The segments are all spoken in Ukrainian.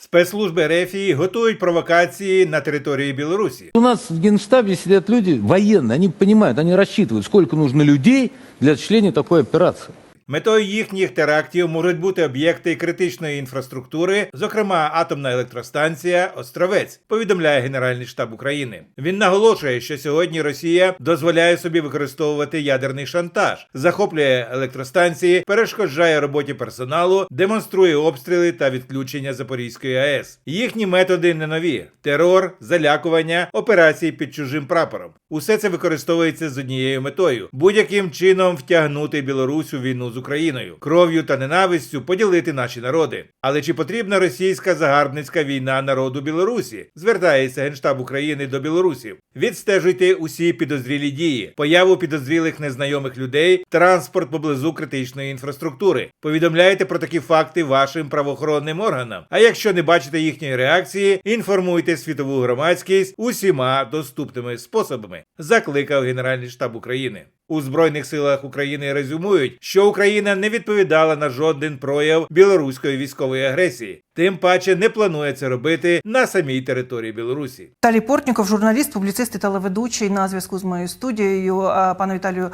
Спецслужби Рефії готують провокації на території Білорусі. У нас в Генштабі сидят люди воєнні, они понимают, они рассчитывают, сколько нужно людей для членів такой операции. Метою їхніх терактів можуть бути об'єкти критичної інфраструктури, зокрема атомна електростанція Островець, повідомляє Генеральний штаб України. Він наголошує, що сьогодні Росія дозволяє собі використовувати ядерний шантаж, захоплює електростанції, перешкоджає роботі персоналу, демонструє обстріли та відключення Запорізької АЕС. Їхні методи не нові: терор, залякування, операції під чужим прапором. Усе це використовується з однією метою: будь-яким чином втягнути Білорусь у війну з Україною, кров'ю та ненавистю поділити наші народи. Але чи потрібна російська загарбницька війна народу Білорусі? Звертається Генштаб України до білорусів. Відстежуйте усі підозрілі дії, появу підозрілих незнайомих людей, транспорт поблизу критичної інфраструктури. Повідомляйте про такі факти вашим правоохоронним органам. А якщо не бачите їхньої реакції, інформуйте світову громадськість усіма доступними способами. Закликав Генеральний штаб України. У збройних силах України резюмують, що Україна не відповідала на жоден прояв білоруської військової агресії, тим паче не планує це робити на самій території Білорусі. Віталій Портніков, журналіст, публіцист і телеведучий на зв'язку з моєю студією. Пане Віталію, е,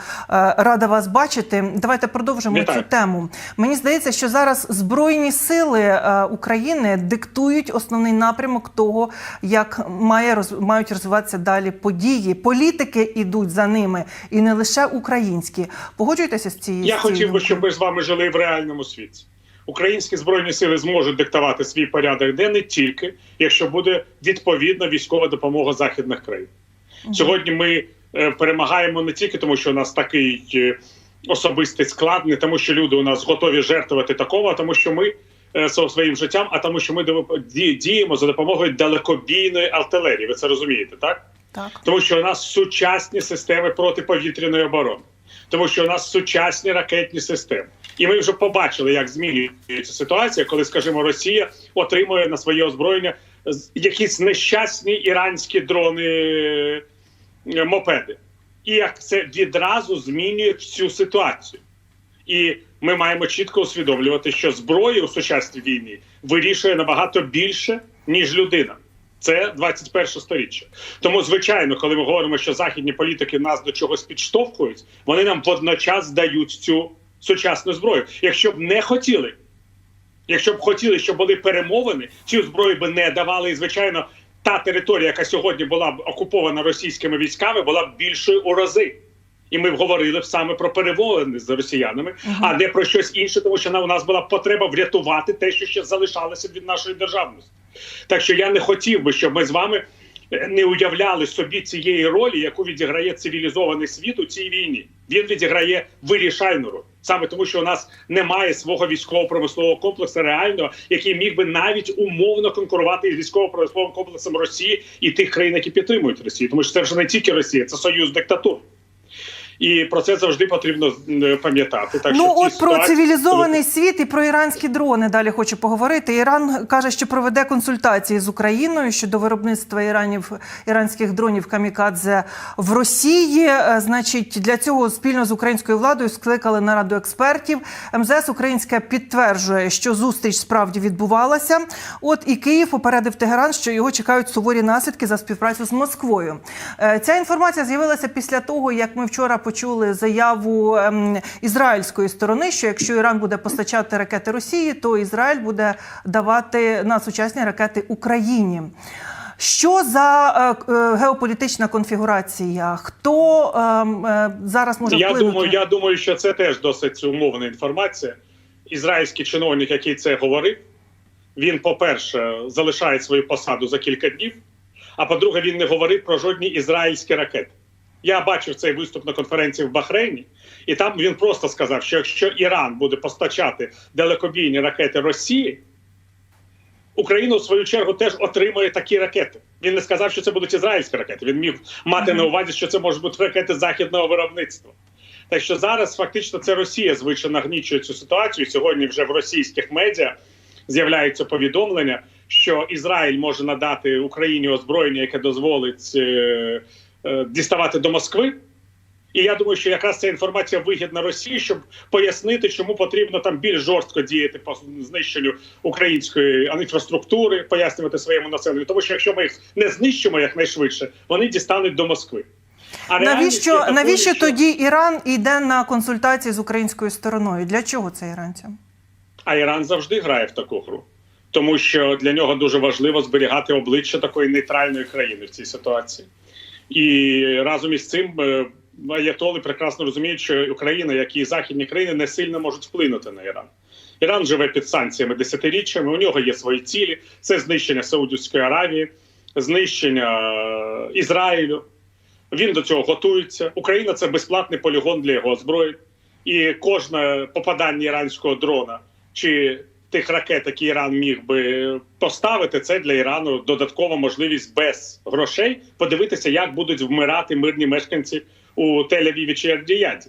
рада вас бачити. Давайте продовжимо Вітаю. цю тему. Мені здається, що зараз збройні сили е, України диктують основний напрямок того, як має роз- мають розвиватися далі події. Політики ідуть за ними, і не лише українські. Погоджуєтеся з цією Я цією хотів би, щоб ми з вами жили в реальному світі. Українські збройні сили зможуть диктувати свій порядок денний тільки якщо буде відповідна військова допомога західних країн. Сьогодні ми е, перемагаємо не тільки тому, що у нас такий е, особистий склад, не тому, що люди у нас готові жертвувати такого, а тому, що ми е, своїм життям, а тому, що ми діємо за допомогою далекобійної артилерії. Ви це розумієте, так? Так. Тому що у нас сучасні системи протиповітряної оборони, тому що у нас сучасні ракетні системи. І ми вже побачили, як змінюється ситуація, коли, скажімо, Росія отримує на своє озброєння якісь нещасні іранські дрони е, мопеди. І як це відразу змінює всю ситуацію. І ми маємо чітко усвідомлювати, що зброя у сучасній війні вирішує набагато більше, ніж людина. Це 21 сторіччя. Тому, звичайно, коли ми говоримо, що західні політики нас до чогось підштовхують, вони нам водночас дають цю сучасну зброю. Якщо б не хотіли, якщо б хотіли, щоб були перемовини, цю зброю би не давали. І звичайно, та територія, яка сьогодні була б окупована російськими військами, була б більшою у рази. І ми б говорили б саме про перемовини з росіянами, а не про щось інше, тому що у нас була потреба врятувати те, що ще залишалося від нашої державності. Так що я не хотів би, щоб ми з вами е, не уявляли собі цієї ролі, яку відіграє цивілізований світ у цій війні. Він відіграє вирішальну роль. Саме тому, що у нас немає свого військово-промислового комплексу реального, який міг би навіть умовно конкурувати із військово-промисловим комплексом Росії і тих країн, які підтримують Росію. Тому що це вже не тільки Росія, це союз диктатур. І про це завжди потрібно е, пам'ятати. Так що ну цій от про ситуації- цивілізований світ і про іранські дрони далі хочу поговорити. Іран каже, що проведе консультації з Україною щодо виробництва іранів іранських дронів камікадзе в Росії. Е, Значить, для цього спільно з українською владою скликали нараду експертів. МЗС Українська підтверджує, що зустріч справді відбувалася. От і Київ попередив Тегеран, що його чекають суворі наслідки за співпрацю з Москвою. Е, Ця інформація з'явилася після того, як ми вчора почули заяву ем, ізраїльської сторони, що якщо Іран буде постачати ракети Росії, то Ізраїль буде давати на сучасні ракети Україні. Що за е, е, геополітична конфігурація? Хто ем, е, зараз може я вплинути? думаю, я думаю, що це теж досить умовна інформація. Ізраїльський чиновник, який це говорив, він, по-перше, залишає свою посаду за кілька днів. А по-друге, він не говорив про жодні ізраїльські ракети. Я бачив цей виступ на конференції в Бахрейні, і там він просто сказав, що якщо Іран буде постачати далекобійні ракети Росії, Україна, в свою чергу, теж отримує такі ракети. Він не сказав, що це будуть ізраїльські ракети. Він міг мати на увазі, що це можуть бути ракети західного виробництва. Так що зараз фактично це Росія звичайно нагнічує цю ситуацію. Сьогодні вже в російських медіа з'являються повідомлення, що Ізраїль може надати Україні озброєння, яке дозволить е, діставати до Москви. І я думаю, що якраз ця інформація вигідна Росії, щоб пояснити, чому потрібно там більш жорстко діяти по знищенню української інфраструктури, пояснювати своєму населенню. Тому що якщо ми їх не знищимо якнайшвидше, вони дістануть до Москви. А Навіщо, навіщо що- тоді Іран йде на консультації з українською стороною? Для чого це іранцям? А Іран завжди грає в таку гру, тому що для нього дуже важливо зберігати обличчя такої нейтральної країни в цій ситуації. І разом із цим е, аятоли прекрасно розуміють, що Україна, як і західні країни, не сильно можуть вплинути на Іран. Іран живе під санкціями десятиріччями. У нього є свої цілі: це знищення Саудівської Аравії, знищення е, Ізраїлю. Він до цього готується. Україна це безплатний полігон для його зброї. І кожне попадання іранського дрона чи тих ракет, які Іран міг би поставити, це для Ірану додаткова можливість без грошей подивитися, як будуть вмирати мирні мешканці у Тель-Авіві чи Ардіяді.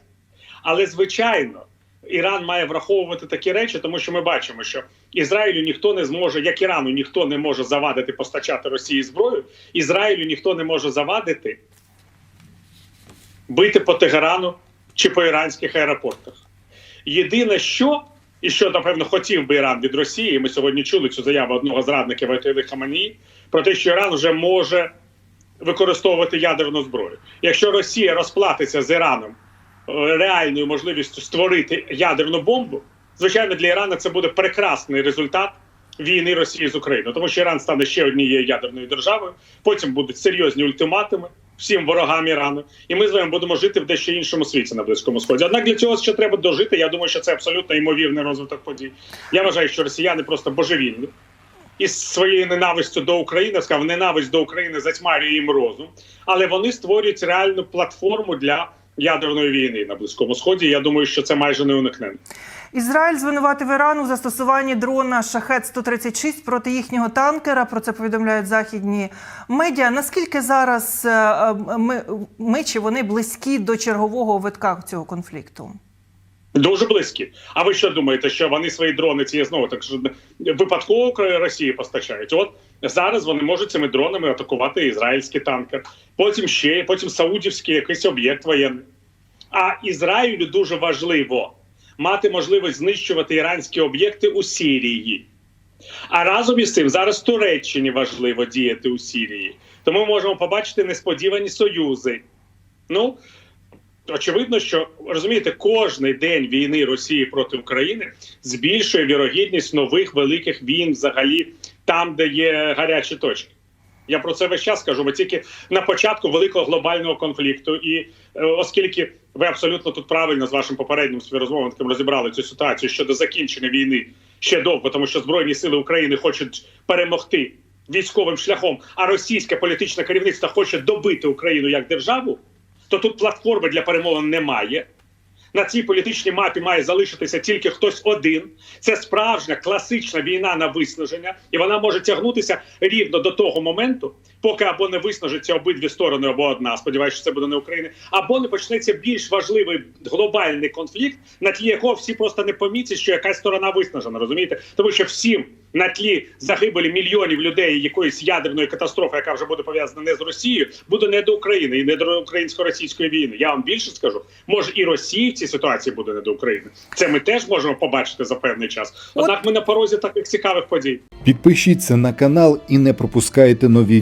Але звичайно, Іран має враховувати такі речі, тому що ми бачимо, що Ізраїлю ніхто не зможе, як Ірану ніхто не може завадити постачати Росії зброю, Ізраїлю ніхто не може завадити бити по Тегерану чи по іранських аеропортах. Єдине, що і що напевно хотів би Іран від Росії, ми сьогодні чули цю заяву одного зрадника Вайтили Хамані, про те, що Іран вже може використовувати ядерну зброю. Якщо Росія розплатиться з Іраном е, реальною можливістю створити ядерну бомбу, звичайно, для Ірана це буде прекрасний результат війни Росії з Україною, тому що Іран стане ще однією ядерною державою. Потім будуть серйозні ультиматуми всім ворогам Ірану, і ми з вами будемо жити в дещо іншому світі на близькому сході. Однак для цього ще треба дожити. Я думаю, що це абсолютно ймовірний розвиток подій. Я вважаю, що росіяни просто божевільні. Із своєю ненавистю до України сказав, ненависть до України затьмарює їм розум, але вони створюють реальну платформу для ядерної війни на близькому сході. Я думаю, що це майже не уникнено. Ізраїль звинуватив Іран у застосуванні дрона Шахет 136 проти їхнього танкера. Про це повідомляють західні медіа. Наскільки зараз е, е, ми, ми чи вони близькі до чергового витка цього конфлікту? Дуже близькі. А ви що думаєте, що вони свої дрони ці знову так що випадково Росії постачають? От зараз вони можуть цими дронами атакувати ізраїльський танкер, потім ще, потім саудівський якийсь об'єкт воєнний. А Ізраїлю дуже важливо мати можливість знищувати іранські об'єкти у Сирії. А разом із цим зараз Туреччині важливо діяти у Сирії. Тому ми можемо побачити несподівані союзи. Ну, очевидно, що розумієте, кожний день війни Росії проти України збільшує вірогідність нових великих війн взагалі там, де є гарячі точки. Я про це весь час кажу, бо тільки на початку великого глобального конфлікту, і е, оскільки ви абсолютно тут правильно з вашим попереднім співрозмовником розібрали цю ситуацію щодо закінчення війни ще довго, тому що збройні сили України хочуть перемогти військовим шляхом, а російське політичне керівництво хоче добити Україну як державу, то тут платформи для перемовин немає. На цій політичній мапі має залишитися тільки хтось один. Це справжня класична війна на виснаження, і вона може тягнутися рівно до того моменту, поки або не виснажиться обидві сторони, або одна. Сподіваюся, що це буде не Україна, або не почнеться більш важливий глобальний конфлікт, на тлі якого всі просто не помітять, що якась сторона виснажена. Розумієте, тому що всім на тлі загибелі мільйонів людей якоїсь ядерної катастрофи, яка вже буде пов'язана не з Росією, буде не до України і не до українсько-російської війни. Я вам більше скажу, може і Росії в цій ситуації буде не до України. Це ми теж можемо побачити за певний час. Однак ми на порозі таких цікавих подій. Підпишіться на канал і не пропускайте нові